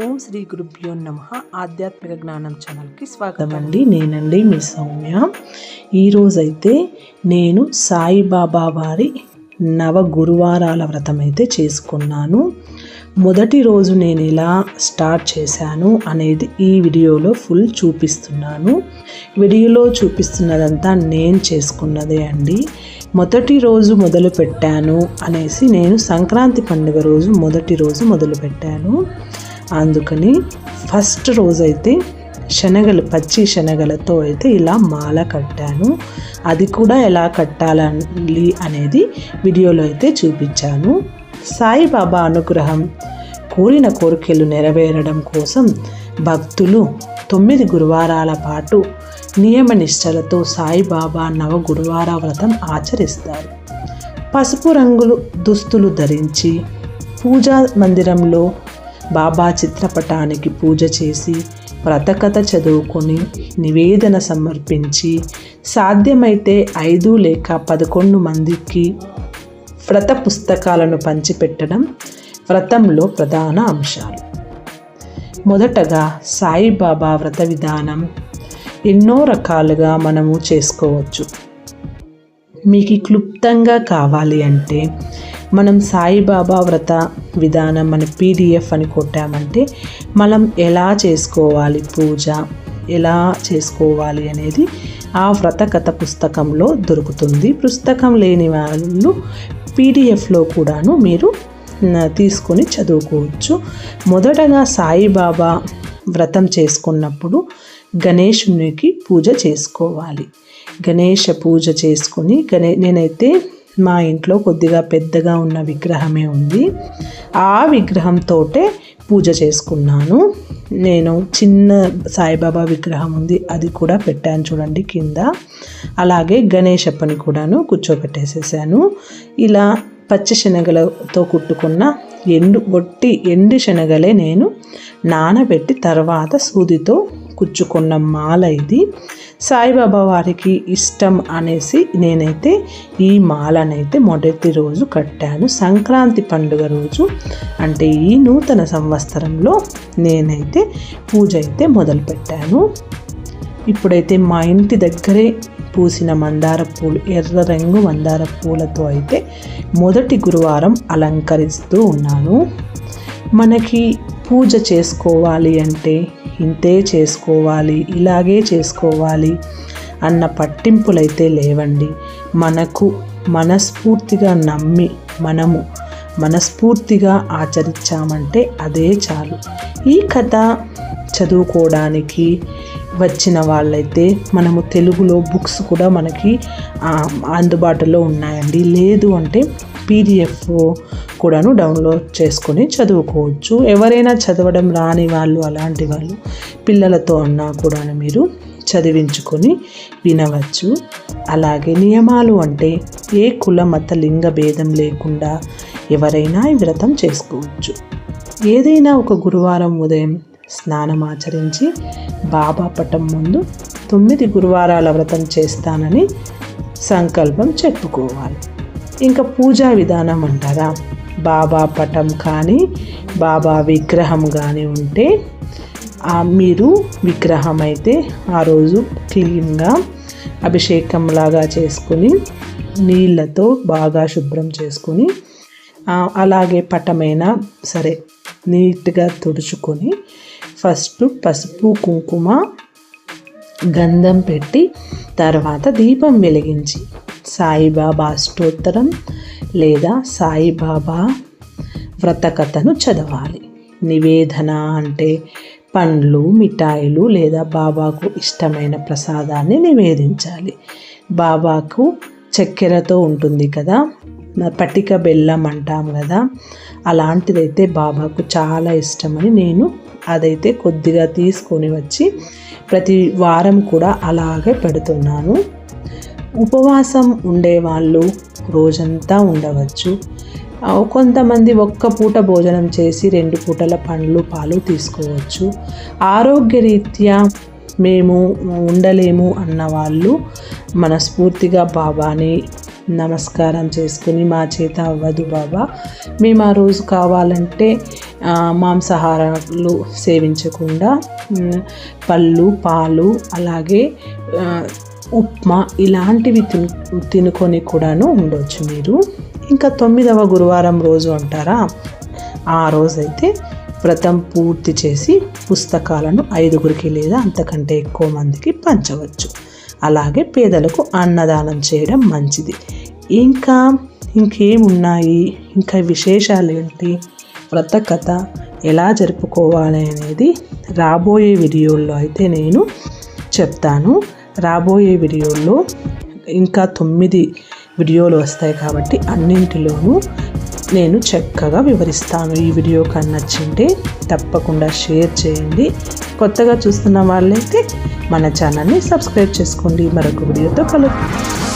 ఓం శ్రీ గురుభ్యో నమ. ఆధ్యాత్మిక జ్ఞానం ఛానల్కి స్వాగతం. అండి నేనండి మీ సౌమ్య. ఈరోజైతే నేను సాయిబాబా వారి నవ గురువారాల వ్రతం అయితే చేసుకున్నాను. మొదటి రోజు నేను ఎలా స్టార్ట్ చేశాను అనేది ఈ వీడియోలో ఫుల్ చూపిస్తున్నాను. వీడియోలో చూపిస్తున్నదంతా నేను చేసుకున్నదే అండి. మొదటి రోజు మొదలు పెట్టాను అనేసి నేను సంక్రాంతి పండుగ రోజు మొదటి రోజు మొదలు పెట్టాను. అందుకని ఫస్ట్ రోజైతే శనగలు పచ్చి శనగలతో అయితే ఇలా మాల కట్టాను. అది కూడా ఎలా కట్టాలి అనేది వీడియోలో అయితే చూపించాను. సాయిబాబా అనుగ్రహం కోరిన కోరికలు నెరవేరడం కోసం భక్తులు తొమ్మిది గురువారాల పాటు నియమ నిష్టలతో సాయిబాబా నవ గురువార వ్రతం ఆచరిస్తారు. పసుపు రంగులు దుస్తులు ధరించి పూజా మందిరంలో బాబా చిత్రపటానికి పూజ చేసి వ్రతకథ చదువుకొని నివేదన సమర్పించి సాధ్యమైతే ఐదు లేక పదకొండు మందికి వ్రత పుస్తకాలను పంచిపెట్టడం వ్రతంలో ప్రధాన అంశాలు. మొదటగా సాయిబాబా వ్రత విధానం ఎన్నో రకాలుగా మనము చేసుకోవచ్చు. మీకు క్లుప్తంగా కావాలి అంటే మనం సాయిబాబా వ్రత విధానం అని పీడిఎఫ్ అని కొట్టామంటే మనం ఎలా చేసుకోవాలి పూజ? ఎలా చేసుకోవాలి అనేది ఆ వ్రత కథ పుస్తకంలో దొరుకుతుంది. పుస్తకం లేని వాళ్ళు పీడిఎఫ్లో కూడాను మీరు తీసుకొని చదువుకోవచ్చు. మొదటగా సాయిబాబా వ్రతం చేసుకున్నప్పుడు గణేశునికి పూజ చేసుకోవాలి. గణేష పూజ చేసుకొని గణే నేనైతే మా ఇంట్లో కొద్దిగా పెద్దగా ఉన్న విగ్రహమే ఉంది. ఆ విగ్రహంతోటే పూజ చేసుకున్నాను. నేను చిన్న సాయిబాబా విగ్రహం ఉంది అది కూడా పెట్టాను చూడండి కింద. అలాగే గణేశప్పని కూడాను కూర్చోబెట్టేసేసాను ఇలా పచ్చి శనగలతో కుట్టుకున్న ఎండు బొట్టి ఎండు శనగలే నేను నానబెట్టి తర్వాత సూదితో కుచ్చుకున్న మాల ఇది. సాయిబాబా వారికి ఇష్టం అనేసి నేనైతే ఈ మాలనైతే మొదటి రోజు కట్టాను. సంక్రాంతి పండుగ రోజు అంటే ఈ నూతన సంవత్సరంలో నేనైతే పూజ అయితే మొదలుపెట్టాను. ఇప్పుడైతే మా ఇంటి దగ్గరే పూసిన మందార పూలు ఎర్ర రంగు మందార పూలతో అయితే మొదటి గురువారం అలంకరిస్తూ ఉన్నాను. మనకి పూజ చేసుకోవాలి అంటే ఇంతే చేసుకోవాలి ఇలాగే చేసుకోవాలి అన్న పట్టింపులైతే లేవండి. మనకు మనస్ఫూర్తిగా నమ్మి మనము మనస్ఫూర్తిగా ఆచరించామంటే అదే చాలు. ఈ కథ చదువుకోవడానికి వచ్చిన వాళ్ళైతే మనము తెలుగులో బుక్స్ కూడా మనకి అందుబాటులో ఉన్నాయండి. లేదు అంటే పీడిఎఫ్ కూడాను డౌన్లోడ్ చేసుకొని చదువుకోవచ్చు. ఎవరైనా చదవడం రాని వాళ్ళు అలాంటి వాళ్ళు పిల్లలతో అన్నా కూడా మీరు చదివించుకొని వినవచ్చు. అలాగే నియమాలు అంటే ఏ కుల మత లింగ భేదం లేకుండా ఎవరైనా వ్రతం చేసుకోవచ్చు. ఏదైనా ఒక గురువారం ఉదయం స్నానం ఆచరించి బాబా పటం ముందు తొమ్మిది గురువారాల వ్రతం చేస్తానని సంకల్పం చెప్పుకోవాలి. ఇంకా పూజా విధానం అంటారా బాబా పటం కానీ బాబా విగ్రహం కానీ ఉంటే మీరు విగ్రహం అయితే ఆ రోజు క్లీన్గా అభిషేకం లాగా చేసుకుని నీళ్ళతో బాగా శుభ్రం చేసుకుని అలాగే పటమైనా సరే నీట్గా తుడుచుకొని ఫస్ట్ పసుపు కుంకుమ గంధం పెట్టి తర్వాత దీపం వెలిగించి సాయిబాబా స్తోత్రం లేదా సాయిబాబా వ్రతకథను చదవాలి. నివేదన అంటే పండ్లు మిఠాయిలు లేదా బాబాకు ఇష్టమైన ప్రసాదాన్ని నివేదించాలి. బాబాకు చక్కెరతో ఉంటుంది కదా పటిక బెల్లం అంటాం కదా అలాంటిదైతే బాబాకు చాలా ఇష్టమని నేను అదైతే కొద్దిగా తీసుకొని వచ్చి ప్రతి వారం కూడా అలాగే పెడుతున్నాను. ఉపవాసం ఉండేవాళ్ళు రోజంతా ఉండవచ్చు. కొంతమంది ఒక్క పూట భోజనం చేసి రెండు పూటల పండ్లు పాలు తీసుకోవచ్చు. ఆరోగ్యరీత్యా మేము ఉండలేము అన్న వాళ్ళు మనస్ఫూర్తిగా బాబాని నమస్కారం చేసుకుని మా చేత అవ్వదు బాబా. మేము ఆ రోజు కావాలంటే మాంసాహారాలు సేవించకుండా పళ్ళు పాలు అలాగే ఉప్మా ఇలాంటివి తిను తినుకొని కూడాను ఉండొచ్చు మీరు. ఇంకా తొమ్మిదవ గురువారం రోజు అంటారా? ఆ రోజైతే వ్రతం పూర్తి చేసి పుస్తకాలను ఐదుగురికి లేదా అంతకంటే ఎక్కువ మందికి పంచవచ్చు. అలాగే పేదలకు అన్నదానం చేయడం మంచిది. ఇంకా ఇంకేమున్నాయి? ఇంకా విశేషాలు ఏంటి వ్రత కథ ఎలా జరుపుకోవాలి అనేది రాబోయే వీడియోల్లో అయితే నేను చెప్తాను. రాబోయే వీడియోల్లో ఇంకా తొమ్మిది వీడియోలు వస్తాయి కాబట్టి అన్నింటిలోనూ నేను చక్కగా వివరిస్తాను. ఈ వీడియో కన్నా నచ్చింటే తప్పకుండా షేర్ చేయండి. కొత్తగా చూస్తున్న వాళ్ళైతే మన ఛానల్ని సబ్స్క్రైబ్ చేసుకోండి. మరొక వీడియోతో కలుగుతాం